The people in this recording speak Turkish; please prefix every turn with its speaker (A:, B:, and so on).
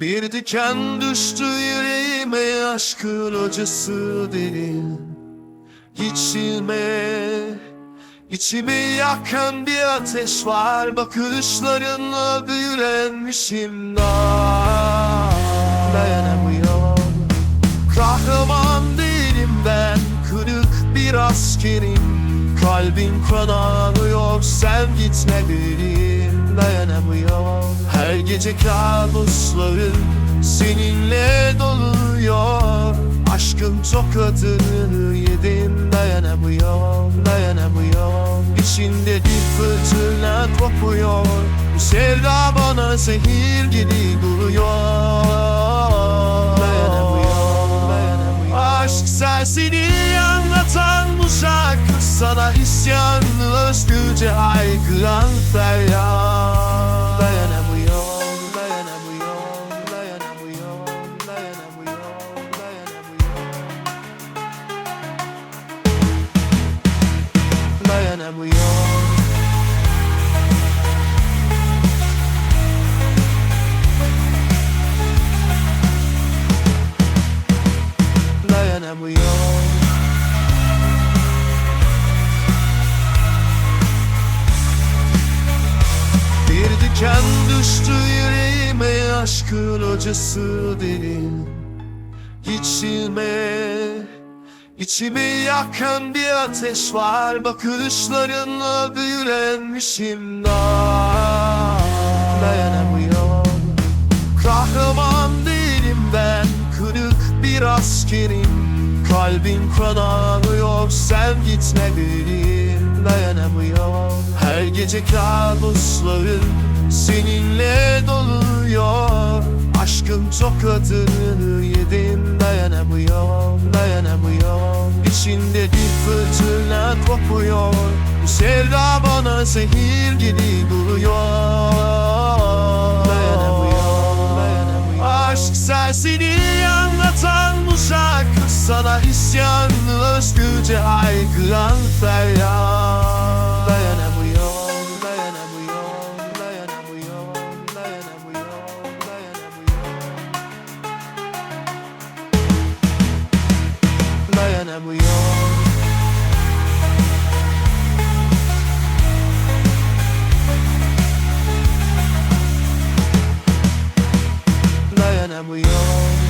A: Bir diken düştü yüreğime aşkın acısı derin. İçime İçimi yakan bir ateş var. Bakışlarınla büyülenmişim daha Dayanamıyorum. Kahraman değilim ben. Kırık bir askerim. Kalbim kananıyor Sen gitme benim gece kabuslarım Seninle doluyor. Aşkın tokadını yedim Dayanamıyorum Dayanamıyorum. İçinde bir fırtına kopuyor. Bu sevda bana zehir gibi duruyor. Dayanamıyorum Dayanamıyorum. Aşk serseri anlatan şarkı Sana isyanlı özgürce haykıran feryat Dayanamıyorum Dayanamıyorum Bir diken düştü yüreğime aşkın acısı derin. İçime İçimi yakan bir ateş var Bakışlarınla büyülenmişim daha Dayanamıyorum. Kahraman değilim ben Kırık bir askerim. Kalbim kananıyor Sen gitme benim Dayanamıyorum. Her gece kabuslarım Seninle doluyor. Aşkın tokadını İçinde bir fırtına kopuyor. Bu sevda bana zehir gibi duruyor. Aşk serseri anlatan bu Sana isyanlı özgürce haykıran dayanamıyorum Dayanamıyorum Dayanamıyorum